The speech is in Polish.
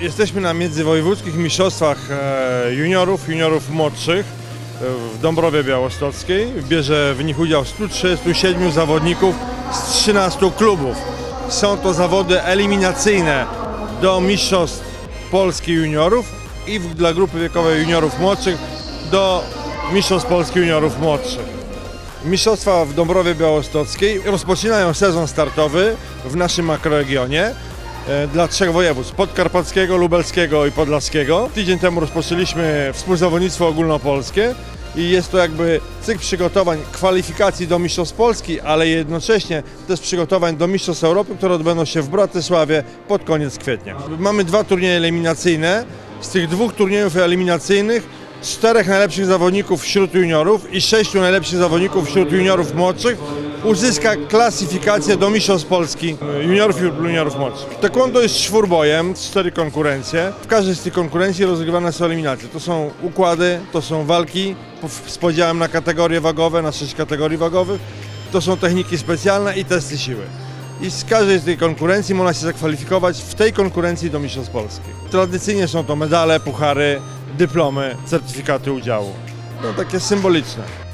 Jesteśmy na międzywojewódzkich mistrzostwach e, juniorów, juniorów młodszych e, w Dąbrowie Białostockiej. Bierze w nich udział 137 zawodników z 13 klubów. Są to zawody eliminacyjne do mistrzostw Polski juniorów i dla grupy wiekowej juniorów młodszych do mistrzostw Polski juniorów młodszych. Mistrzostwa w Dąbrowie Białostockiej rozpoczynają sezon startowy w naszym makroregionie dla trzech województw podkarpackiego, lubelskiego i podlaskiego. Tydzień temu rozpoczęliśmy współzawodnictwo ogólnopolskie i jest to jakby cykl przygotowań, kwalifikacji do Mistrzostw Polski, ale jednocześnie też przygotowań do Mistrzostw Europy, które odbędą się w Bratysławie pod koniec kwietnia. Mamy dwa turnieje eliminacyjne. Z tych dwóch turniejów eliminacyjnych czterech najlepszych zawodników wśród juniorów i sześciu najlepszych zawodników wśród juniorów młodszych uzyska klasyfikację do Mistrzostw Polski juniorów i juniorów młodszych. Taekwondo jest czwórbojem, cztery konkurencje. W każdej z tych konkurencji rozgrywane są eliminacje. To są układy, to są walki z podziałem na kategorie wagowe, na sześć kategorii wagowych. To są techniki specjalne i testy siły. I z każdej z tej konkurencji można się zakwalifikować w tej konkurencji do Mistrzostw Polski. Tradycyjnie są to medale, puchary, dyplomy, certyfikaty udziału. No takie symboliczne.